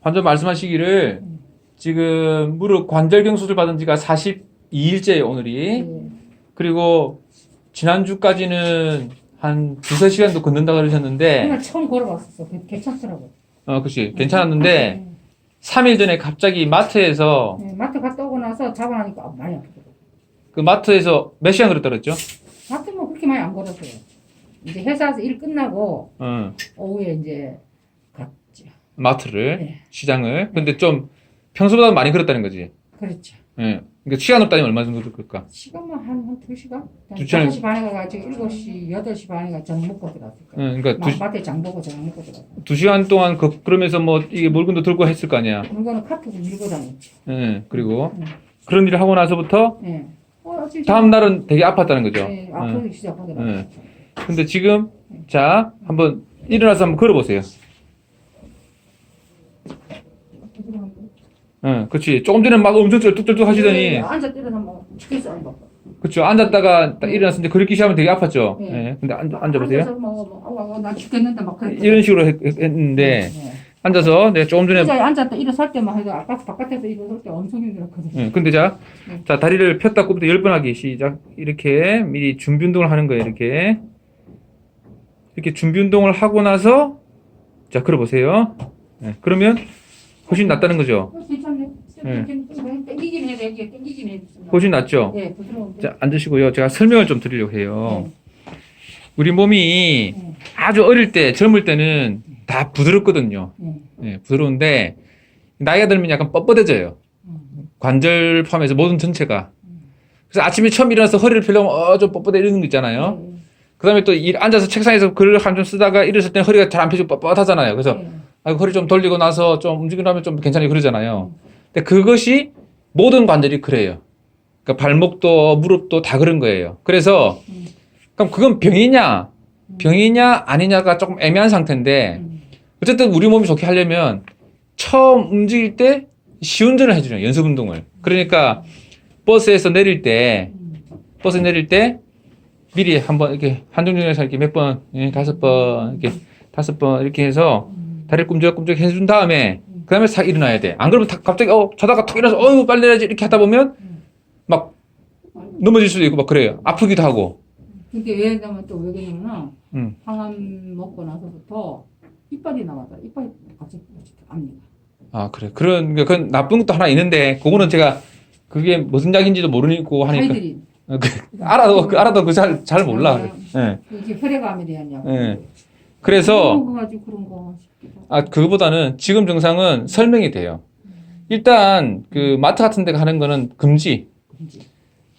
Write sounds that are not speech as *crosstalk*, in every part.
환자 말씀하시기를 지금 무릎 관절경 수술 받은 지가 42일째예요, 오늘이. 예. 그리고 지난주까지는 한 두세 시간도 걷는다 그러셨는데, 그날 처음 걸어봤었어. 괜- 괜찮더라고. 어, 그치. 괜찮았는데, 3일 전에 갑자기 마트에서, 네, 마트 갔다 오고 나서 잡아나니까 아, 많이 아프더라고. 그 마트에서 몇 시간 걸었다 그랬죠? 마트 뭐 그렇게 많이 안 걸었어요. 이제 회사에서 일 끝나고 어, 오후에 이제. 마트를, 네. 시장을. 근데 좀 평소보다 많이 걸었다는 거지. 그렇죠. 예. 그러니까 시간으로 따지면 얼마 정도 걸까? 시간만 한, 한 2시간? 두 시간. 5시 반에 가가지고 7시, 8시 반에 가 저녁 먹고 들어왔을 예, 거예요. 그러니까 두, 마트에 장 보고 저녁 먹고 들어왔어요. 두 시간 동안 그, 그러면서 뭐 이게 물건도 들고 했을 거 아니야. 물건은 카트도 밀고 다녔죠. 예, 그리고 음. 그런 일을 하고 나서부터 예. 어, 진짜. 다음 날은 되게 아팠다는 거죠. 예, 아프기 시작하더라고요. 예. 근데 지금 자 한번 일어나서 한번 걸어보세요. 예, 그렇지. 조금 전에 막 엄청 쩔뚝쩔뚝 하시더니, 예, 앉아 때려서 뭐 죽겠어 안 봐. 그렇죠. 앉았다가 딱 일어났을 때 걸기 시작하면 되게 아팠죠. 예. 예. 근데 앉, 앉아보세요. 앉아서 뭐, 뭐, 어, 어, 나 죽겠는데 막 그랬 이런 식으로 했, 는데 앉아서 내가 조금 전에 의자에 앉았다 일어설 때만 해도 아까 바깥에서 일어설 때 엄청 힘들었거든. 예, 근데 자, 네. 자 다리를 폈다 굽다 열 번 하기 시작. 이렇게 미리 준비 운동을 하는 거예요. 이렇게 이렇게 준비 운동을 하고 나서 자 걸어보세요. 예, 그러면 훨씬 낫다는 거죠. 어, 괜찮 네. 예. 땡기긴 해야 돼. 이게 땡기긴 해. 훨씬 낫죠. 예, 부드러운데. 자 앉으시고요. 제가 설명을 좀 드리려고 해요. 네. 우리 몸이 네. 아주 어릴 때 젊을 때는 다 부드럽거든요. 네. 예, 부드러운데 나이가 들면 약간 뻣뻣해져요. 음. 관절 포함해서 모든 전체가. 그래서 아침에 처음 일어나서 허리를 펴려면 어 좀 뻣뻣해 이러는 거 있잖아요. 네. 그 다음에 또 일, 앉아서 책상에서 글을 한 좀 쓰다가 일어설 때는 허리가 잘 안 펴지고 뻣뻣하잖아요. 그래서 네. 아 허리 좀 돌리고 나서 좀 움직이려면 좀 괜찮아요 그러잖아요. 근데 그것이 모든 관절이 그래요. 그러니까 발목도 무릎도 다 그런 거예요. 그래서 음. 그럼 그건 병이냐 병이냐 아니냐가 조금 애매한 상태인데 음. 어쨌든 우리 몸이 좋게 하려면 처음 움직일 때 시운전을 해주죠 연습 운동을. 그러니까 버스에서 내릴 때 음. 버스 내릴 때 미리 한번 이렇게 한정중에서 이렇게 몇 번, 예, 다섯 번, 이렇게 다섯 번 이렇게 해서 음. 다리를 꿈적꿈적 해준 다음에 그 다음에 싹 일어나야 돼. 안 그러면 다 갑자기 어 자다가 툭 일어나서 어유 빨리 내야지 이렇게 하다 보면 막 넘어질 수도 있고 막 그래요. 아프기도 하고. 그게 왜 그러면 또 왜 그러냐면 음. 항암 먹고 나서부터 이빨이 나와서 이빨이 갑자기 압니다. 아 그래. 그런 게 그건 나쁜 것도 하나 있는데 그거는 제가 그게 무슨 약인지도 모르고 하니까 하이드린. 어, 그, 알아도 그 알아도 그 잘 잘 몰라. 예. 이게 혈액암에 대한 약. 예. 그래서 그런 거 가지고 그런 거 싶기도 하고. 아, 그거보다는 지금 증상은 설명이 돼요. 일단, 그, 마트 같은 데 가는 거는 금지.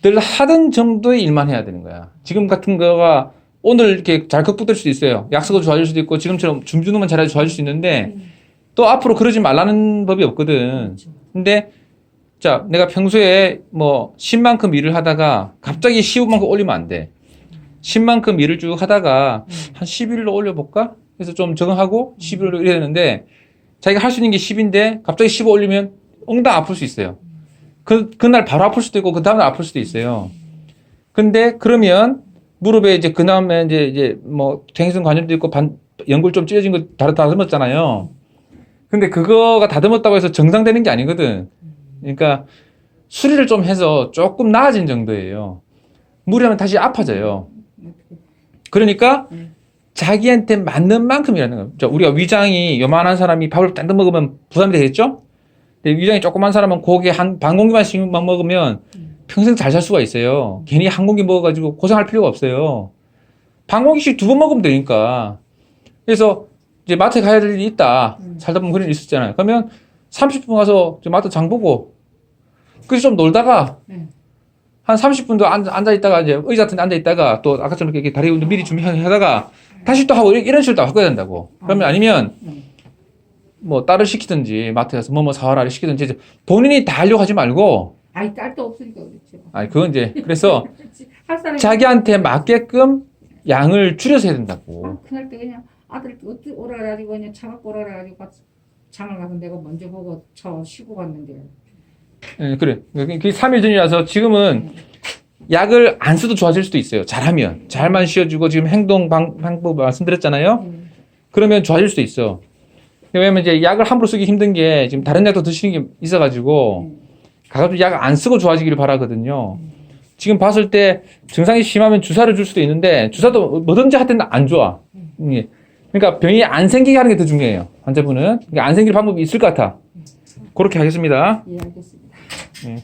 늘 하던 정도의 일만 해야 되는 거야. 지금 같은 거가 오늘 이렇게 잘 극복될 수도 있어요. 약속도 좋아질 수도 있고, 지금처럼 준비 운동만 잘해도 좋아질 수 있는데, 음. 또 앞으로 그러지 말라는 법이 없거든. 그렇죠. 근데, 자, 내가 평소에 뭐, 10만큼 일을 하다가 갑자기 15만큼 올리면 안 돼. 10만큼 일을 쭉 하다가 음. 한 11로 올려볼까? 그래서 좀 적응하고 11로 이래야 되는데 자기가 할 수 있는 게 10인데 갑자기 15 올리면 엉덩 아플 수 있어요. 그, 그날 바로 아플 수도 있고 그 다음날 아플 수도 있어요. 근데 그러면 무릎에 이제 그 다음에 이제, 이제 뭐 퇴행성 관절도 있고 반, 연골 좀 찢어진 거 다, 다듬었잖아요. 근데 그거가 다듬었다고 해서 정상되는 게 아니거든. 그러니까 수리를 좀 해서 조금 나아진 정도예요. 무리하면 다시 아파져요. 그러니까 음. 자기한테 맞는 만큼이라는 거예요. 자, 우리가 위장이 요만한 사람이 밥을 딴듯 먹으면 부담이 되겠죠? 근데 위장이 조그만 사람은 고기 한 반 공기만씩 막 먹으면 음. 평생 잘 살 수가 있어요. 괜히 한 공기 먹어가지고 고생할 필요가 없어요. 반 공기씩 두 번 먹으면 되니까. 그래서 이제 마트에 가야 될 일이 있다. 음. 살다 보면 그런 일 있었잖아요. 그러면 30분 가서 저 마트 장 보고 그래서 좀 놀다가 네. 한 30분도 앉아, 있다가 이제 의자 같은 데 앉아 있다가 또 아까처럼 이렇게 다리 운동 미리 준비하다가 다시 또 하고 이런 식으로 다 바꿔야 된다고. 그러면 아니면 네. 뭐 딸을 시키든지 마트 가서 뭐뭐 사와라를 시키든지 본인이 다 하려고 하지 말고 아이 딸도 없으니까 그렇죠. 아니 그건 이제 그래서 *laughs* 자기한테 맞게끔 양을 줄여서 해야 된다고. 아, 그날 때 그냥 아들 어떻게 오라 그래가지고 그냥 차 갖고 오라 같이 장을 가서 내가 먼저 보고 저 쉬고 갔는데 예, 그래. 그게 3일 전이라서 지금은 약을 안 써도 좋아질 수도 있어요. 잘하면. 잘만 쉬어주고 지금 행동 방, 방법 말씀드렸잖아요. 음. 그러면 좋아질 수도 있어. 왜냐면 이제 약을 함부로 쓰기 힘든 게 지금 다른 약도 드시는 게 있어가지고 가급적 약안 쓰고 좋아지기를 바라거든요. 지금 봤을 때 증상이 심하면 주사를 줄 수도 있는데 주사도 뭐든지 하여튼 안 좋아. 예. 그러니까 병이 안 생기게 하는 게 더 중요해요. 환자분은 그러니까 안 생길 방법이 있을 것 같아. 그렇게 하겠습니다. 예, 알겠습니다. mm.